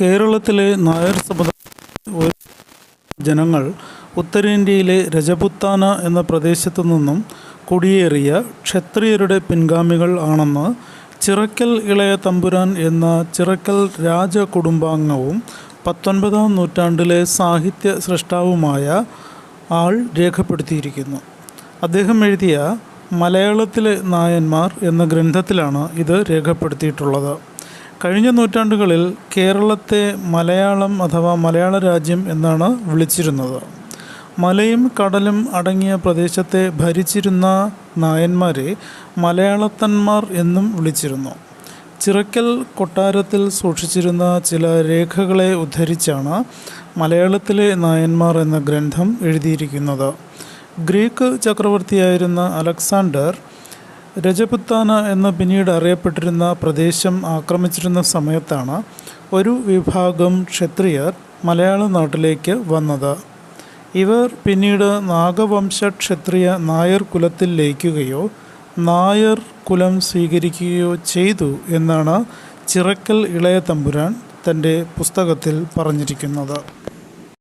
കേരളത്തിലെ നായർ സമുദായ ജനങ്ങൾ ഉത്തരേന്ത്യയിലെ രജപുത്താന എന്ന പ്രദേശത്തു നിന്നും കുടിയേറിയ ക്ഷത്രിയരുടെ പിൻഗാമികൾ ആണെന്ന് ചിറക്കൽ ഇളയ തമ്പുരാൻ എന്ന ചിറക്കൽ രാജകുടുംബാംഗവും പത്തൊൻപതാം നൂറ്റാണ്ടിലെ സാഹിത്യ സൃഷ്ടാവുമായ ആൾ രേഖപ്പെടുത്തിയിരിക്കുന്നു. അദ്ദേഹം എഴുതിയ മലയാളത്തിലെ നായന്മാർ എന്ന ഗ്രന്ഥത്തിലാണ് ഇത് രേഖപ്പെടുത്തിയിട്ടുള്ളത്. കഴിഞ്ഞ നൂറ്റാണ്ടുകളിൽ കേരളത്തെ മലയാളം അഥവാ മലയാള രാജ്യം എന്നാണ് വിളിച്ചിരുന്നത്. മലയും കടലും അടങ്ങിയ പ്രദേശത്തെ ഭരിച്ചിരുന്ന നായന്മാരെ മലയാളത്തന്മാർ എന്നും വിളിച്ചിരുന്നു. ചിറക്കൽ കൊട്ടാരത്തിൽ സൂക്ഷിച്ചിരുന്ന ചില രേഖകളെ ഉദ്ധരിച്ചാണ് മലയാളത്തിലെ നായന്മാർ എന്ന ഗ്രന്ഥം എഴുതിയിരിക്കുന്നത്. ഗ്രീക്ക് ചക്രവർത്തിയായിരുന്ന അലക്സാണ്ടർ രജപുത്താന എന്ന് പിന്നീട് അറിയപ്പെട്ടിരുന്ന പ്രദേശം ആക്രമിച്ചിരുന്ന സമയത്താണ് ഒരു വിഭാഗം ക്ഷത്രിയർ മലയാള നാട്ടിലേക്ക് വന്നത്. ഇവർ പിന്നീട് നാഗവംശ ക്ഷത്രിയ നായർ കുലത്തിൽ ലയിക്കുകയോ നായർ കുലം സ്വീകരിക്കുകയോ ചെയ്തു എന്നാണ് ചിറക്കൽ ഇളയ തമ്പുരാൻ തന്റെ പുസ്തകത്തിൽ പറഞ്ഞിരിക്കുന്നത്.